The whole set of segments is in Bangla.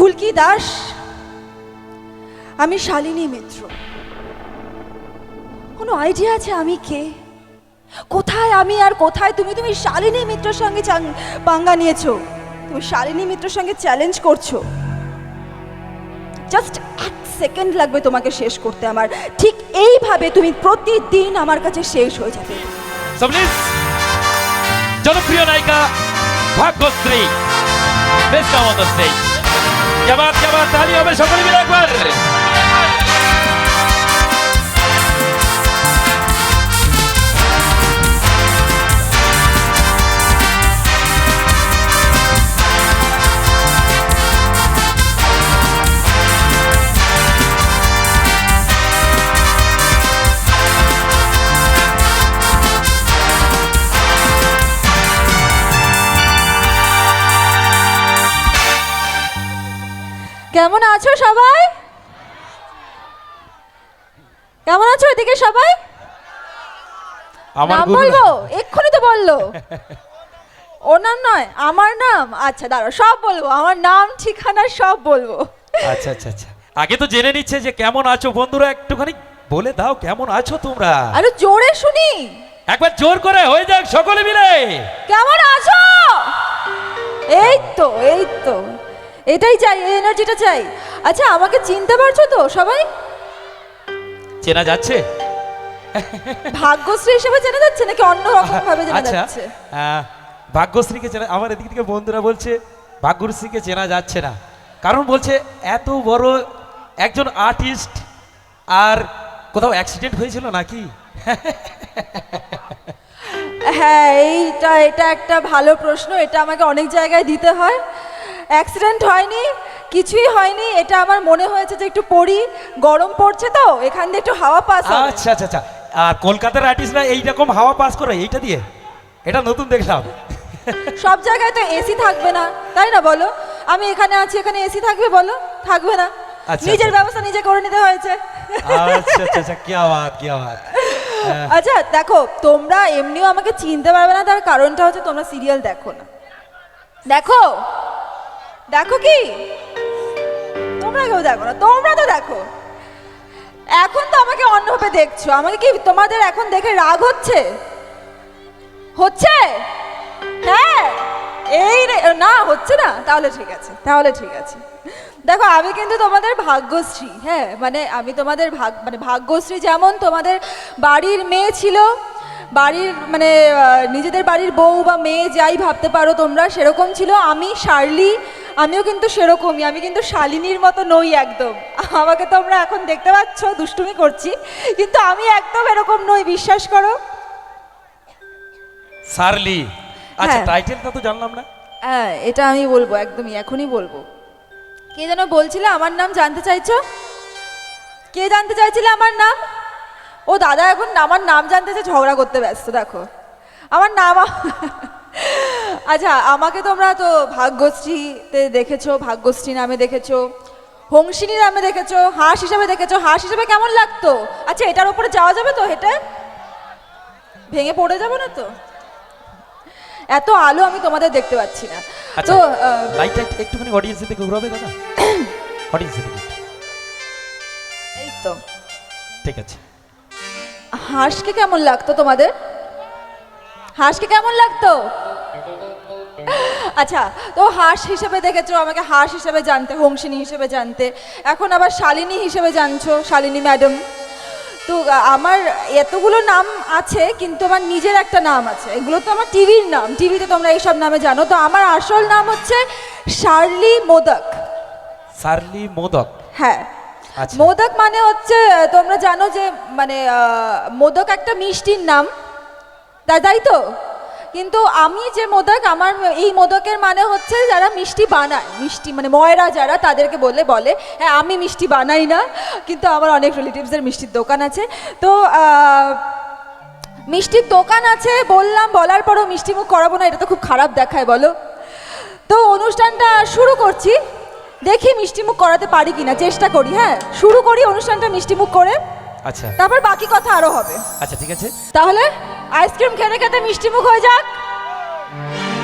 ফুলকি দাস? আমি শালিনী মিত্র। কোনো আইডিয়া আছে আমি কে? কোথায় আমি আর কোথায় তুমি? তুমি শালিনী মিত্রের সঙ্গে পাঙ্গা নিয়েছো। তুমি শালিনী মিত্রের সঙ্গে চ্যালেঞ্জ করছ। জাস্ট এক সেকেন্ড লাগবে তোমাকে শেষ করতে আমার। ঠিক এইভাবে তুমি প্রতিদিন আমার কাছে শেষ হয়ে যাবে। জনপ্রিয় নায়িকা ভাগ্যশ্রী, বেশ কেমন স্টেজ কেমন কেমন তালি হবে সকলে মিলে কেমন আছো সবাই? কেমন আছো এদিকে সবাই? নাম বলব? এক্ষুনি তো বলল। ওর নাম নয় আমার নাম? আচ্ছা দাঁড়াও সব বলব। আমার নাম ঠিকানা সব বলব। আচ্ছা আচ্ছা আচ্ছা। আগে তো জেনে নিচ্ছে যে কেমন আছো। বন্ধুরা একটুখানি বলে দাও কেমন আছো তোমরা। আরে জোরে শুনি। একবার জোর করে হয়ে যাক সকলে মিলে। কেমন আছো? এই তো এই তো। এটাই চাই এই এনার্জিটা চাই। আচ্ছা আমাকে চিনতে পারছ তো সবাই? চেনা যাচ্ছে? ভাগ্যশ্রী হিসেবে চেনা যাচ্ছে নাকি অন্য রকম ভাবে চেনা আচ্ছা যাচ্ছে? ভাগ্যশ্রীকে চেনা আমার এদিক থেকে বন্ধুরা বলছে ভাগ্যশ্রীকে চেনা যাচ্ছে না। কারণ বলছে এত বড় একজন আর্টিস্ট আর কোথাও অ্যাক্সিডেন্ট হয়েছিল নাকি? হ্যাঁ এইটা এটা একটা ভালো প্রশ্ন এটা আমাকে অনেক জায়গায় দিতে হয়। অ্যাক্সিডেন্ট হয়নি কিছুই হয়নি এটা আমার মনে হয়েছে যে একটু পড়ি গরম পড়ছে তো এখান দিয়ে একটু হাওয়া পাস হবে। আচ্ছা আচ্ছা আচ্ছা আর কলকাতার আর্টিস্টরা এইরকম হাওয়া পাস করে এইটা দিয়ে? এটা নতুন দেখলাম। সব জায়গায় তো এসি থাকবে না তাই না বলো? আমি এখানে আছি এখানে এসি থাকবে বলো? থাকবে না। আচ্ছা, নিজের আচ্ছা। ব্যবস্থা নিজে করে নিতে হয়েছে। আচ্ছা আচ্ছা আচ্ছা কি আওয়াজ কি আওয়াজ। আচ্ছা দেখো তোমরা এমনিও আমাকে চিনতে পারবে না তার কারণটা হচ্ছে তোমরা সিরিয়াল দেখো না। দেখো দেখো কি? তোমরা কেউ দেখো না, তোমরা তো দেখো। এখন তো আমাকে অন্যভাবে দেখছ। আমাকে কি তোমাদের এখন দেখে রাগ হচ্ছে? হচ্ছে? হ্যাঁ। এই রে, না, হচ্ছে না। তাহলে ঠিক আছে, তাহলে ঠিক আছে। দেখো, আমি কিন্তু তোমাদের ভাগ্যশ্রী হ্যাঁ? মানে আমি তোমাদের ভাগ মানে ভাগ্যশ্রী যেমন তোমাদের বাড়ির মেয়ে ছিল, বাড়ির মানে নিজেদের বাড়ির বউ বা মেয়ে যাই ভাবতে পারো তোমরা, সেরকম ছিল। আমি, শার্লি আমিও কিন্তু সেরকমই আমি কিন্তু শালিনীর মতো নই একদম। আমাকে তোমরা এখন দেখতে পাচ্ছ দুষ্টুমি করছি কিন্তু আমি একদম এরকম নই বিশ্বাস করো। সার্লি। আচ্ছা হ্যাঁ। টাইটেলটা তো জানলাম না। হ্যাঁ এটা আমি বলব একদমই এখনই বলব। কে যেন বলছিলে আমার নাম জানতে চাইছো? কে জানতে চাইছিলে আমার নাম? ও দাদা এখন আমার নাম জানতে চাই ঝগড়া করতে ব্যস্ত দেখো। আমার নাম আচ্ছা আমাকে তোমরা তো ভাগ্যশ্রীতে দেখেছ ভাগ্যশ্রী নামে দেখেছ হংসিনী নামে দেখেছ হাঁস হিসাবে দেখেছ হাঁস হিসাবে কেমন লাগতো? আচ্ছা এটার উপরে যাওয়া যাবে তো হেঁটে? ভেঙে পড়ে যাব না তো? এত আলো আমি তোমাদের দেখতে পাচ্ছি না। আচ্ছা তো লাইটটা একটু- একটুখানি অডিয়েন্সের দিকে ঘুরাবে দাদা? অডিয়েন্সের দিকে। এই তো। ঠিক আছে। হাঁসকে কেমন লাগতো তোমাদের? হাঁসকে কেমন লাগতো? আচ্ছা তো হাঁস হিসেবে দেখেছ আমাকে হাঁস হিসেবে জানতে হংসিনী হিসেবে জানতে। এখন আবার শালিনী হিসেবে জানছো শালিনী ম্যাডাম। তো আমার এতগুলো নাম আছে কিন্তু আমার নিজের একটা নাম আছে। এগুলো তো আমার টিভির নাম টিভিতে তোমরা এইসব নামে জানো। তো আমার আসল নাম হচ্ছে শার্লি মোদক। শার্লি মোদক? হ্যাঁ। আচ্ছা। মোদক মানে হচ্ছে তোমরা জানো যে মানে মোদক একটা মিষ্টির নাম। তাই তো? কিন্তু আমি যে মোদক আমার এই মোদকের মানে হচ্ছে যারা মিষ্টি বানায়। মিষ্টি মানে ময়রা যারা তাদেরকে বলে বলে হ্যাঁ আমি মিষ্টি বানাই না। কিন্তু আমার অনেক রিলেটিভসদের মিষ্টির দোকান আছে। তো মিষ্টির দোকান আছে বললাম বলার পরও মিষ্টি মুখ করাবো না এটা তো খুব খারাপ দেখায় বলো। তো অনুষ্ঠানটা শুরু করছি। দেখি মিষ্টি মুখ করাতে পারি কিনা চেষ্টা করি হ্যাঁ। শুরু করি অনুষ্ঠানটা মিষ্টি মুখ করে। আচ্ছা। তারপর বাকি কথা আরও হবে। আচ্ছা ঠিক আছে। তাহলে আইসক্রিম খেতে খেতে মিষ্টিমুখ হয়ে যাক।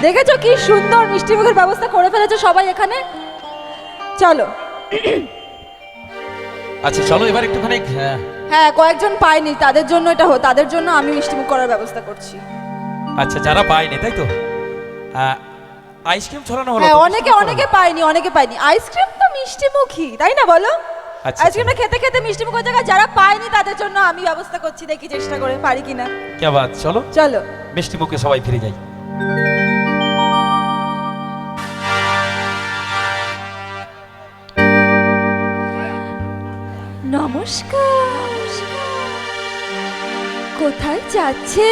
দেখেছ কি সুন্দর মিষ্টিমুখের ব্যবস্থা করে ফেলেছে সবাই এখানে? চলো। আচ্ছা চলো এবার একটুখানি হ্যাঁ কয়েকজন পায়নি তাদের জন্য এটা তাদের জন্য আমি মিষ্টিমুখ করার ব্যবস্থা করছি। আচ্ছা যারা পায়নি তাই তো? আইসক্রিম ছড়ানো হলো হ্যাঁ, অনেকে অনেকে পায়নি অনেকে পায়নি। আইসক্রিম তো মিষ্টিমুখী তাই না বলো? আচ্ছা, আজকে আমরা আচ্ছা। খেতে খেতে মিষ্টি মুখ জায়গায় যারা পায়নি তাদের জন্য আমি ব্যবস্থা করছি দেখি চেষ্টা করে পারি কিনা। কে বাদ চলো। চলো। মিষ্টি মুখে সবাই ফিরে যাই। নমস্কার। কোথায় যাচ্ছে?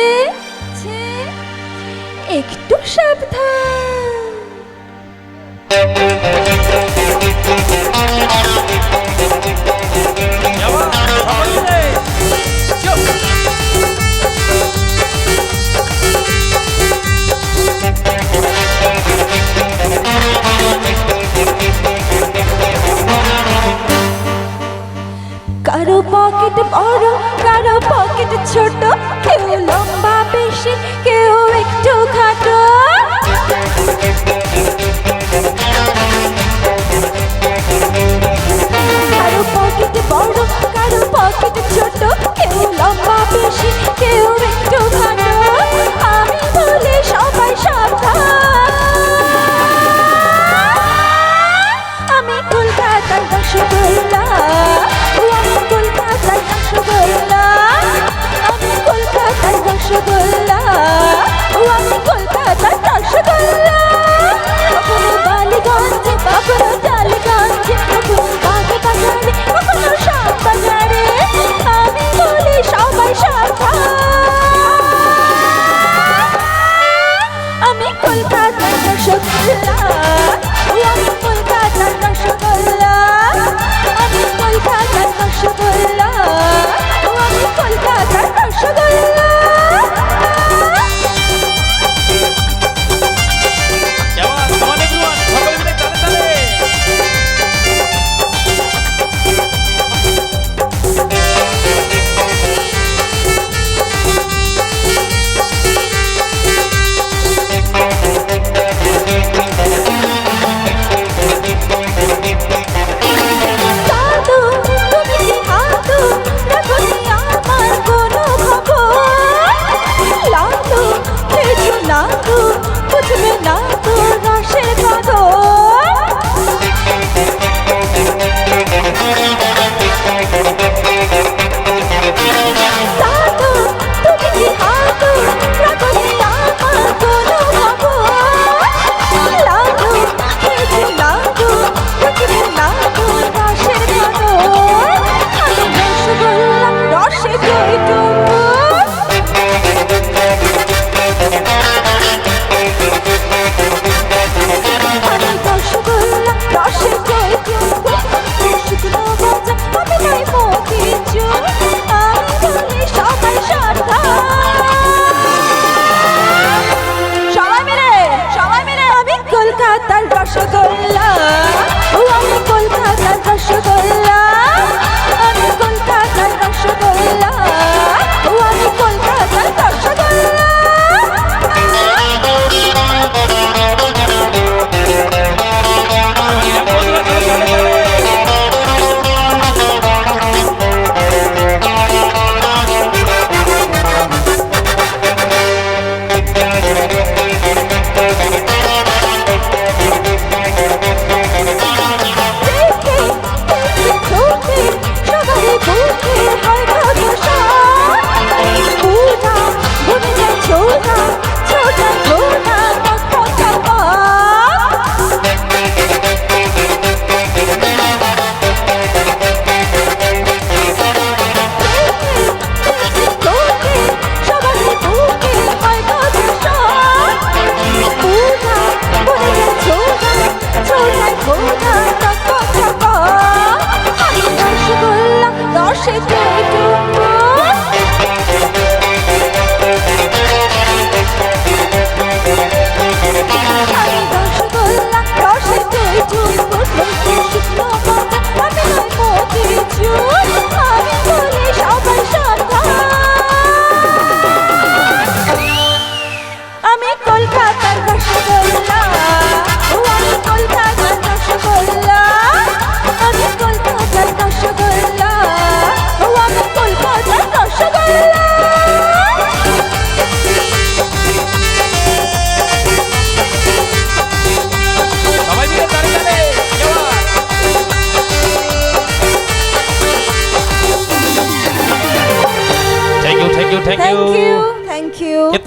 একটু সাবধান।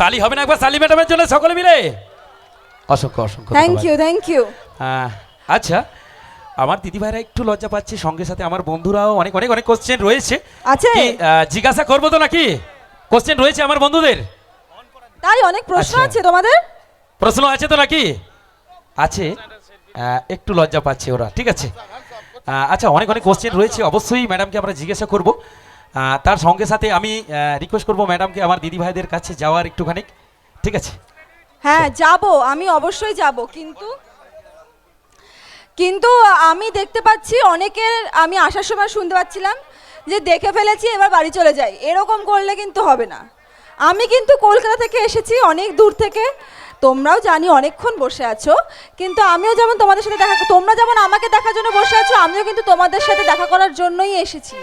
তালি হবে না একবার সালি ম্যাডামের জন্য সকলে মিলে? অসংখ্য অসংখ্য থ্যাংক ইউ থ্যাংক ইউ আচ্ছা আমার দিদি ভাইরা একটু লজ্জা পাচ্ছে সঙ্গে সাথে আমার বন্ধুরাও অনেক অনেক অনেক কোশ্চেন রয়েছে। কি জিজ্ঞাসা করব তো নাকি? কোশ্চেন রয়েছে আমার বন্ধুদের? তাই অনেক প্রশ্ন আচ্ছা। আছে তোমাদের? প্রশ্ন আছে তো নাকি? আছে। একটু লজ্জা পাচ্ছে ওরা ঠিক আছে। আচ্ছা অনেক অনেক কোশ্চেন রয়েছে অবশ্যই ম্যাডামকে আমরা জিজ্ঞাসা করব। তার সঙ্গে সাথে আমি রিকোয়েস্ট করব ম্যাডামকে আমার দিদি ভাইদের কাছে যাওয়ার একটুখানি। ঠিক আছে? হ্যাঁ যাব আমি অবশ্যই যাব কিন্তু কিন্তু আমি দেখতে পাচ্ছি অনেকের আমি আসার সময় শুনতে পাচ্ছিলাম যে দেখে ফেলেছি এবার বাড়ি চলে যাই। এরকম করলে কিন্তু হবে না। আমি কিন্তু কলকাতা থেকে এসেছি অনেক দূর থেকে। তোমরাও জানি অনেকক্ষণ বসে আছো কিন্তু আমিও যেমন তোমাদের সাথে দেখা তোমরা যেমন আমাকে দেখার জন্য বসে আছো আমিও কিন্তু তোমাদের সাথে দেখা করার জন্যই এসেছি।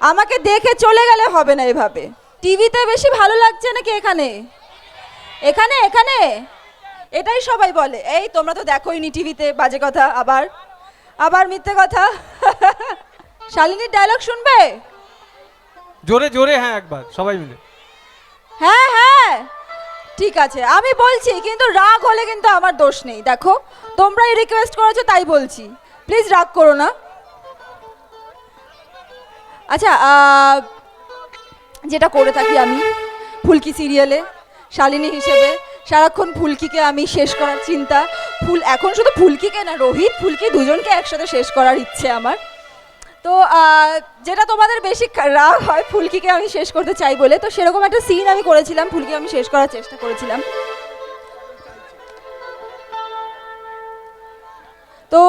আমাকে দেখে চলে গেলে হবে না এভাবে। টিভিতে বেশি ভালো লাগছে নাকি এখানে? এখানে এখানে? এটাই সবাই বলে। এই তোমরা তো দেখোই নি টিভিতে বাজে কথা আবার। আবার মিথ্যে কথা। শালিনীর ডায়লগ শুনবে? জোরে জোরে হ্যাঁ একবার সবাই মিলে। হ্যাঁ হ্যাঁ। ঠিক আছে আমি বলছি কিন্তু রাগ হলে কিন্তু আমার দোষ নেই। দেখো তোমরাই রিকোয়েস্ট করেছ তাই বলছি। প্লিজ রাগ করো না। আচ্ছা যেটা করে থাকি আমি ফুলকি সিরিয়ালে শালিনী হিসেবে, সারাক্ষণ ফুলকিকে আমি শেষ করার চিন্তা। ফুল, এখন শুধু ফুলকিকে না, রোহিত, ফুলকি দুজনকে একসাথে শেষ করার ইচ্ছে আমার। তো যেটা তোমাদের বেশি রাগ হয়, ফুলকিকে আমি শেষ করতে চাই বলে, তো সেরকম একটা সিন আমি করেছিলাম ফুলকি আমি শেষ করার চেষ্টা করেছিলাম। তো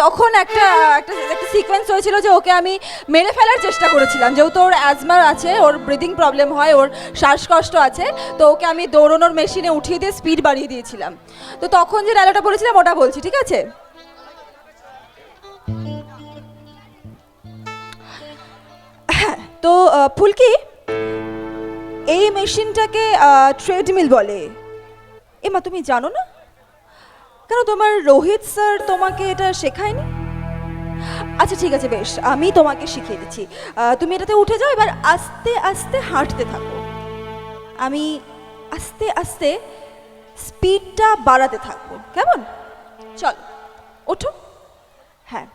তখন একটা একটা একটা সিকোয়েন্স হয়েছিল যে ওকে আমি মেরে ফেলার চেষ্টা করেছিলাম। যেহেতু ওর অ্যাজমা আছে, ওর ব্রিদিং প্রবলেম হয়, ওর শ্বাসকষ্ট আছে, তো ওকে আমি দৌড়নোর মেশিনে উঠিয়ে দিয়ে স্পিড বাড়িয়ে দিয়েছিলাম। তো তখন যে ডায়লগটা বলেছিলাম, ওটা বলছি, ঠিক আছে? তো ফুলকি, এই মেশিনটাকে ট্রেডমিল বলে। এমা, তুমি জানো না? কেন তোমার রোহিত স্যার তোমাকে এটা শেখায়নি? আচ্ছা ঠিক আছে, বেশ, আমি তোমাকে শিখিয়ে দিচ্ছি। তুমি এটাতে উঠে যাও, এবার আস্তে আস্তে হাঁটতে থাকো। আমি আস্তে আস্তে স্পিডটা বাড়াতে থাকব, কেমন? চল, ওঠো। হ্যাঁ।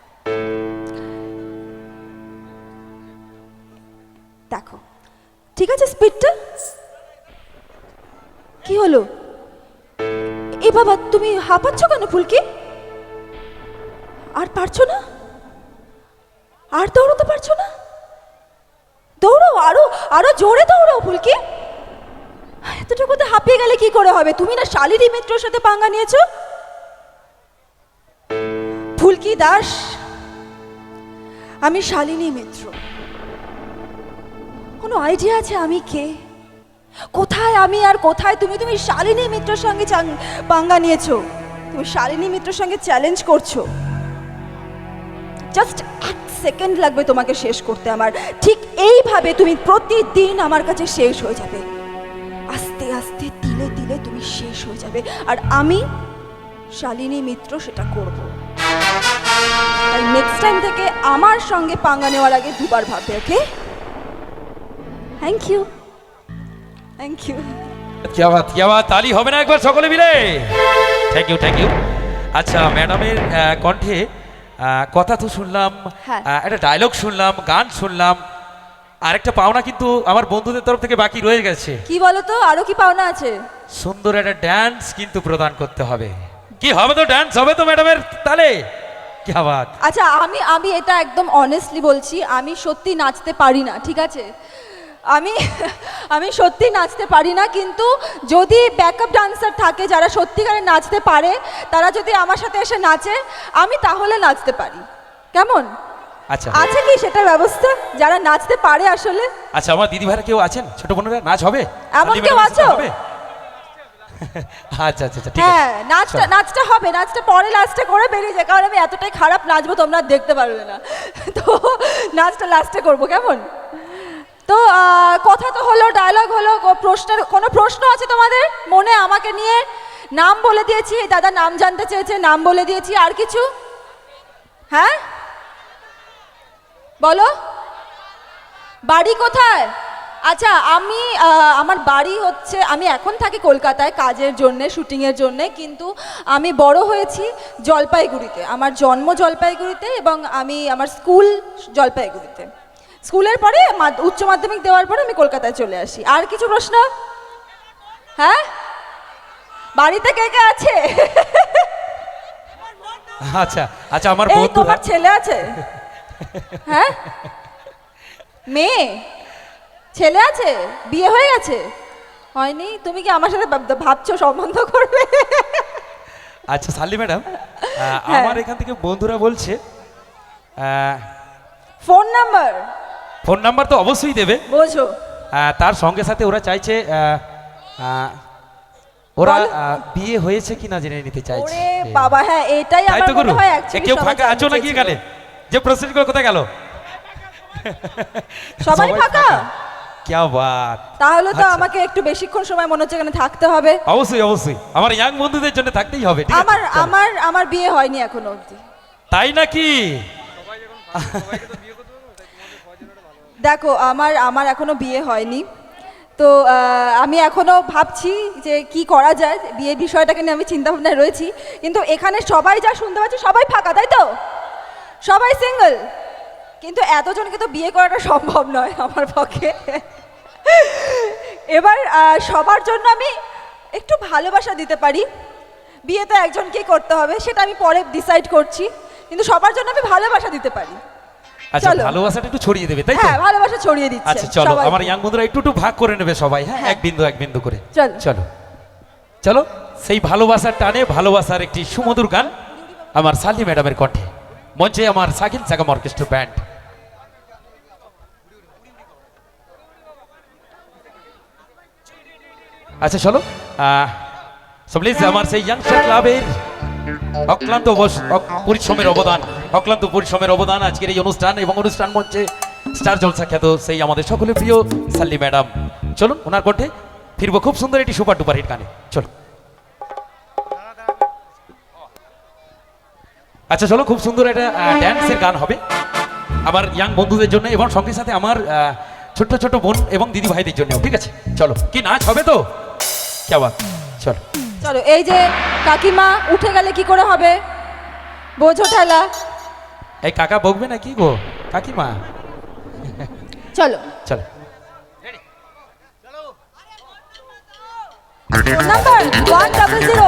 দেখো, ঠিক আছে, স্পিডটা? কি হলো? এ বাবা, তুমি হাঁপাচ্ছ কেন ফুলকি? আর পারছ না? আর দৌড়তে পারছ না? দৌড়ো, আরও আরও জোরে দৌড়ো ফুলকি। এতটুকুতে হাঁপিয়ে গেলে কি করে হবে? তুমি না শালিনী মিত্রর সাথে পাঙ্গা নিয়েছো? ফুলকি দাস, আমি শালিনী মিত্র। কোনো আইডিয়া আছে আমি কে? কোথায় আমি আর কোথায়? তুমি তুমি শালিনী মিত্রর সঙ্গে পাঙ্গা নিয়েছো। তুমি শালিনী মিত্রর সঙ্গে চ্যালেঞ্জ করছ। জাস্ট এক সেকেন্ড লাগবে তোমাকে শেষ করতে আমার। ঠিক এইভাবে তুমি প্রতিদিন আমার কাছে শেষ হয়ে যাবে। আস্তে আস্তে, তিলে তিলে তুমি শেষ হয়ে যাবে। আর আমি শালিনী মিত্র সেটা করব। নেক্সট টাইম থেকে আমার সঙ্গে পাঙ্গা নেওয়ার আগে দুবার ভাববে okay thank you thank you क्या बात क्या बात তালি হবে না একবার সকলে মিলে থ্যাংক ইউ থ্যাংক ইউ আচ্ছা ম্যাডামের আহ, কণ্ঠে আহ, কথা তো শুনলাম হ্যাঁ। আহ, একটা ডায়লগ শুনলাম গান শুনলাম আরেকটা পাওনা কিন্তু আমার বন্ধুদের তরফ থেকে বাকি রয়ে গেছে কি বলো তো আরো কি পাওনা আছে সুন্দর একটা ড্যান্স কিন্তু প্রদান করতে হবে কি হবে তো ড্যান্স হবে তো ম্যাডামের তালে কি বাত আচ্ছা আমি আমি এটা একদম অনেস্টলি বলছি আমি সত্যি নাচতে পারি না ঠিক আছে আমি আমি সত্যি নাচতে পারি না কিন্তু যদি ব্যাকআপ ডান্সার থাকে যারা সত্যিকারে নাচতে পারে তারা যদি আমার সাথে এসে নাচে আমি তাহলে নাচতে পারি। কেমন? আচ্ছা। আছে কি সেটার ব্যবস্থা? যারা নাচতে পারে আসলে? আচ্ছা আমার দিদি ভাইরা কেউ আছেন? ছোট বোনেরা নাচ হবে? এমন কেউ আছো? আচ্ছা আচ্ছা আচ্ছা ঠিক হ্যাঁ নাচটা নাচটা হবে নাচটা পরে লাস্টে করে বেরিয়ে যায় কারণ আমি এতটাই খারাপ নাচবো তোমরা দেখতে পারবে না। তো নাচটা লাস্টে করব কেমন? তো কথা তো হলো ডায়লগ হলো প্রশ্নের, কোনো প্রশ্ন আছে তোমাদের? মনে আমাকে নিয়ে? নাম বলে দিয়েছি দাদা নাম জানতে চেয়েছে, নাম বলে দিয়েছি, আর কিছু? হ্যাঁ? বলো। বাড়ি কোথায়? আচ্ছা আমি আমার বাড়ি হচ্ছে, আমি এখন থাকি কলকাতায় কাজের জন্য, শুটিংয়ের জন্য, কিন্তু আমি বড় হয়েছি জলপাইগুড়িতে। আমার জন্ম জলপাইগুড়িতে এবং আমি আমার স্কুল জলপাইগুড়িতে। স্কুলের পরে উচ্চ মাধ্যমিক দেওয়ার পরে আমি কলকাতায় চলে আসি। আর কিছু প্রশ্ন? হ্যাঁ? বাড়িতে কে কে আছে? আচ্ছা আচ্ছা আমার বন্ধুরা তোমার ছেলে আছে? হ্যাঁ? মেয়ে? ছেলে আছে? বিয়ে হয়ে গেছে? হয়নি? তুমি কি আমার সাথে ভাবছ সম্বন্ধ করবে? আচ্ছা সাল্লি ম্যাডাম হ্যাঁ। আমার এখান থেকে বন্ধুরা বলছে ফোন নাম্বার? ফোন নাম্বার তো অবশ্যই দেবে। বোঝো। তার সঙ্গে সাথে ওরা চাইছে ওরা বিয়ে হয়েছে কিনা জেনে নিতে চাইছে। ওরে বাবা হ্যাঁ এটাই আমার মনে হয় actually কেউ সবাই ফাঁকা আছো নাকি। এখানে? যে প্রসেস করে কোথায় গেল? সবাই ফাঁকা? क्या বাত। তাহলে তো আচ্ছা। আমাকে একটু বেশিক্ষণ সময় মনে হচ্ছে এখানে থাকতে হবে। অবশ্যই অবশ্যই। আমার ইয়াং বন্ধুদের জন্য থাকতেই হবে ঠিক আছে? আমার আমার আমার বিয়ে হয়নি এখনও অবধি। তাই নাকি? দেখো, আমার আমার এখনও বিয়ে হয়নি। তো আমি এখনও ভাবছি যে কি করা যায়, বিয়ের বিষয়টাকে নিয়ে আমি চিন্তা ভাবনায় রয়েছি। কিন্তু এখানে সবাই যা শুনতে পাচ্ছি, সবাই ফাঁকা, তাই তো? সবাই সিঙ্গেল কিন্তু এতজনকে তো বিয়ে করাটা সম্ভব নয় আমার পক্ষে। এবার সবার জন্য আমি একটু ভালোবাসা দিতে পারি। বিয়ে তো একজনকেই করতে হবে, সেটা আমি পরে ডিসাইড করছি। কিন্তু সবার জন্য আমি ভালোবাসা দিতে পারি। আচ্ছা ভালোবাসাটা একটু ছড়িয়ে দেবে তাই তো? হ্যাঁ ভালোবাসা ছড়িয়ে দিচ্ছে আচ্ছা চলো আমার ইয়াং বন্ধুরা একটু একটু ভাগ করে নেবে সবাই হ্যাঁ? হ্যাঁ। এক বিন্দু এক বিন্দু করে। চলো। চলো। সেই ভালোবাসার টানে ভালোবাসার একটি সুমধুর গান আমার সালি ম্যাডামের কণ্ঠে। মঞ্চে আমার সাকিল সাগাম অর্কেস্ট্রা ব্যান্ড। আচ্ছা চলো। সো প্লিজ আমার সেই ইয়াংস্টার ক্লাবের অক্লান্ত পরিশ্রমের অবদান, অক্লান্ত পরিশ্রমের অবদান আজকের এই অনুষ্ঠান এবং অনুষ্ঠান মঞ্চে স্টার জলসা খ্যাত সেই আমাদের সকলের প্রিয় সাল্লি ম্যাডাম। চলুন, ওনার কণ্ঠে ফিরবো খুব সুন্দর একটি সুপার ডুপার হিট গানে। চলো আচ্ছা চলো, খুব সুন্দর একটা ড্যান্সের গান হবে। আমার ইয়াং বন্ধুদের জন্য এবং সঙ্গে সাথে আমার ছোট্ট ছোট বোন এবং দিদি ভাইদের জন্য ঠিক আছে? চলো, কি নাচ হবে তো? কেমন চলো। চলো এই যে কাকিমা উঠে গেলে কি করে হবে? বোঝো ঠেলা। এই কাকা বকবে না কি গো? কাকিমা? চলো। চলো। নাম্বার ওয়ান ডাবল জিরো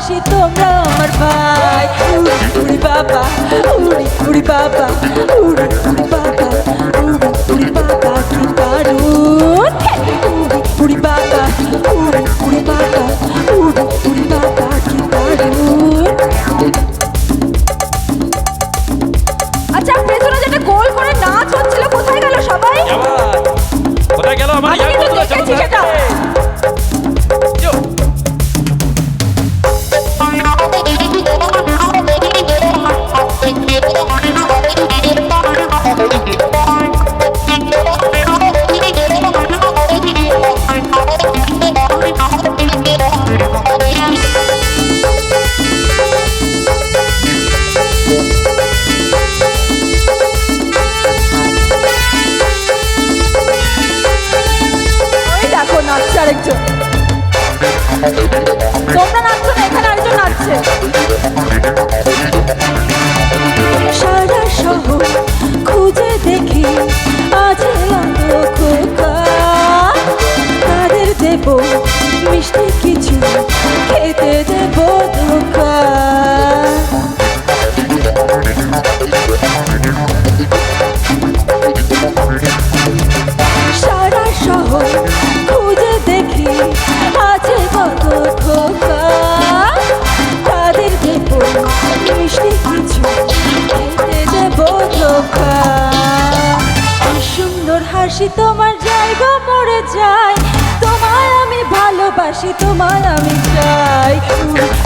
ভালোবাসি তোমরা আমার ভাই। উড়ি বাবা উড়ি উড়ি বাবা উড়ি উড়ি বাবা। তোমায় আমি চাই।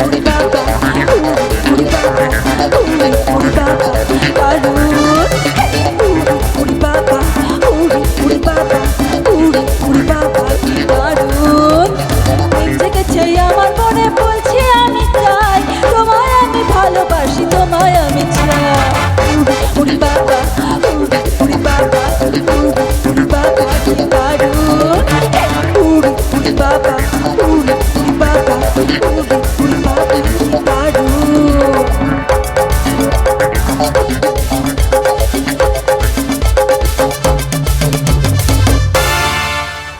উড়ি বাবা উড়ি বাবা উড়ি বাবা পারু।